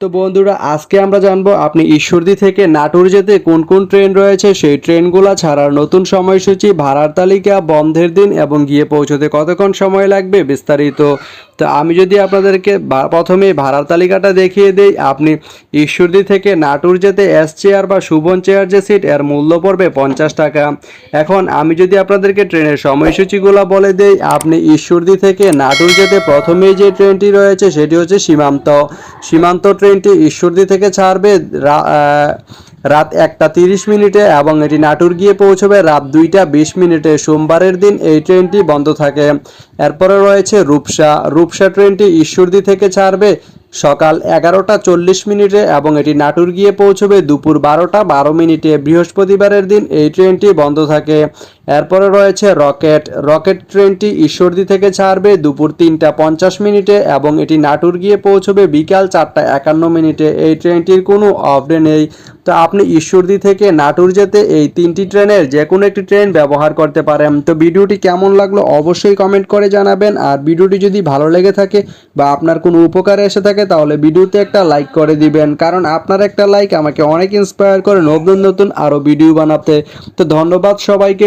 তো বন্ধুরা, আজকে আমরা জানব আপনি ঈশ্বরদী থেকে নাটোর যেতে কোন কোন ট্রেন রয়েছে? সেই ট্রেনগুলো ছাড়ার নতুন সময়সূচি, ভাড়ার তালিকা, বন্ধের দিন এবং গিয়ে পৌঁছতে কতক্ষণ সময় লাগবে বিস্তারিত। তো আমি যদি আপনাদেরকে প্রথমে ভাড়ার তালিকাটা দেখিয়ে দেই, আপনি ঈশ্বরদী থেকে নাটোর যেতে এস চেয়ার বা সুবন চেয়ার যে সিট এর মূল্য পড়বে পঞ্চাশ টাকা। এখন আমি যদি আপনাদেরকে ট্রেনের সময়সূচিগুলো বলে দেই, আপনি ঈশ্বরদী থেকে নাটোর যেতে প্রথমেই যে ট্রেনটি রয়েছে, সেটি হচ্ছে সীমান্ত। সীমান্ত ট্রেনটি ঈশ্বরদী থেকে ছাড়বে রাত একটা তিরিশ মিনিটে এবং এটি নাটোর গিয়ে পৌঁছবে রাত দুইটা বিশ মিনিটে। সোমবারের দিন এই ট্রেনটি বন্ধ থাকে। এরপরে রয়েছে রূপসা। রূপসা ট্রেনটি ঈশ্বরদী থেকে ছাড়বে সকাল এগারোটা চল্লিশ মিনিটে এবং এটি নাটোর গিয়ে পৌঁছবে দুপুর বারোটা বারো মিনিটে। বৃহস্পতিবারের দিন এই ট্রেনটি বন্ধ থাকে। এরপরে রয়েছে রকেট। রকেট ট্রেনটি ঈশ্বরদী থেকে ছাড়বে দুপুর তিনটা পঞ্চাশ মিনিটে এবং এটি নাটোর গিয়ে পৌঁছবে বিকাল চারটা একান্ন মিনিটে। এই ট্রেনটির কোনো অফ ডে নেই। তো আপনি ঈশ্বরদী থেকে নাটোর যেতে এই তিনটি ট্রেনের যে কোনো একটি ট্রেন ব্যবহার করতে পারেন। তো ভিডিওটি কেমন লাগল অবশ্যই কমেন্ট করে জানাবেন। আর ভিডিওটি যদি ভালো লেগে থাকে বা আপনার কোনো উপকারে এসে থাকে তাহলে ভিডিওতে একটা লাইক করে দিবেন। কারণ আপনার একটা লাইক আমাকে অনেক ইন্সপায়ার করে নতুন নতুন আরও ভিডিও বানাতে। তো ধন্যবাদ সবাইকে।